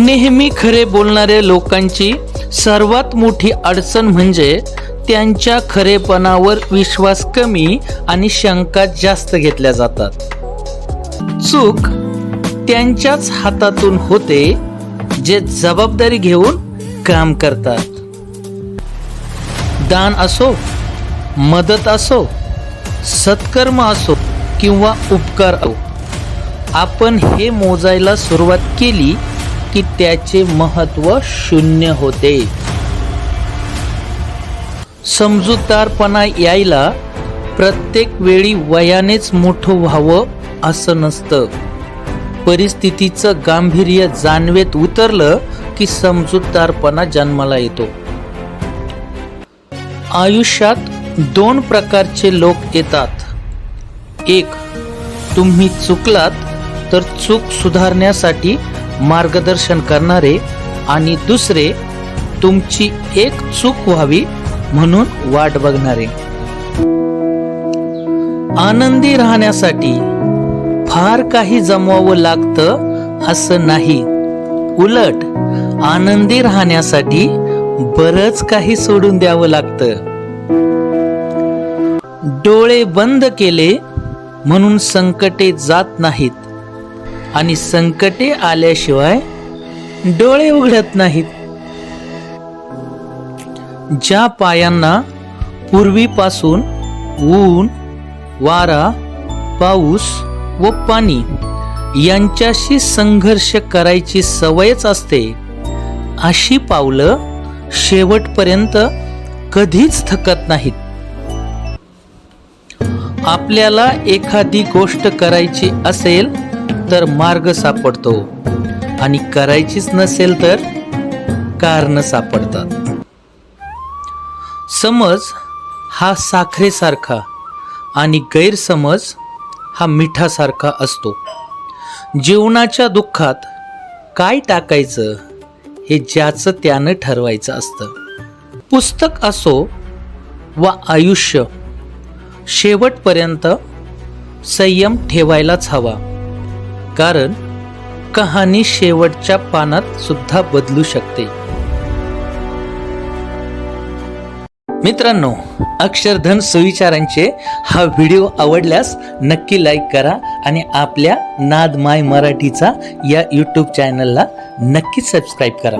नेहमी खरे बोलणाऱ्या लोकांची सर्वात मोठी अडचण म्हणजे त्यांच्या खरेपणावर विश्वास कमी आणि शंका जास्त घेतल्या जातात. चूक त्यांच्याच हातातून होते जे जबाबदारी घेऊन काम करतात. दान असो मदत असो सत्कर्म असो किंवा उपकार असो आपण हे मोजायला सुरुवात केली की त्याचे महत्त्व शून्य होते. समजूतदारपणा यायला प्रत्येक वेळी वयानेच मोठं व्हावं असं नसतं. परिस्थितीचं गांभीर्य जाणवेत उतरलं की समजूतदारपणा जन्माला येतो. आयुष्यात दोन प्रकारचे लोक येतात. एक तुम्ही चुकलात तर चूक सुधारण्यासाठी मार्गदर्शन करणारे आणि दुसरे तुमची एक चूक व्हावी म्हणून वाट बघणारे. आनंदी राहण्यासाठी फार काही जमवावं लागतं असं नाही. उलट आनंदी राहण्यासाठी बरंच काही सोडून द्यावं लागतं. डोळे बंद केले म्हणून संकटे जात नाहीत. आणि संकटे आल्याशिवाय डोळे उघडत नाहीत. ज्या पायांना पूर्वीपासून ऊन वारा पाऊस व पाणी यांच्याशी संघर्ष करायची सवयच असते अशी पावलं शेवटपर्यंत कधीच थकत नाहीत. आपल्याला एखादी गोष्ट करायची असेल तर मार्ग सापडतो. आणि करायचीच नसेल तर कारण सापडतात. समज हा साखरेसारखा आणि गैरसमज हा मिठासारखा असतो. जीवनाच्या दुःखात काय टाकायचं हे ज्याचं त्यानं ठरवायचं असतं. पुस्तक असो वा आयुष्य शेवटपर्यंत संयम ठेवायलाच हवा. कारण कहाणी शेवटच्या पानात सुद्धा बदलू शकते. मित्रांनो अक्षरधन सुविचारांचे हा व्हिडिओ आवडल्यास नक्की लाईक करा आणि आपल्या नाद माय मराठीचा या यूट्यूब चॅनलला नक्की सबस्क्राईब करा.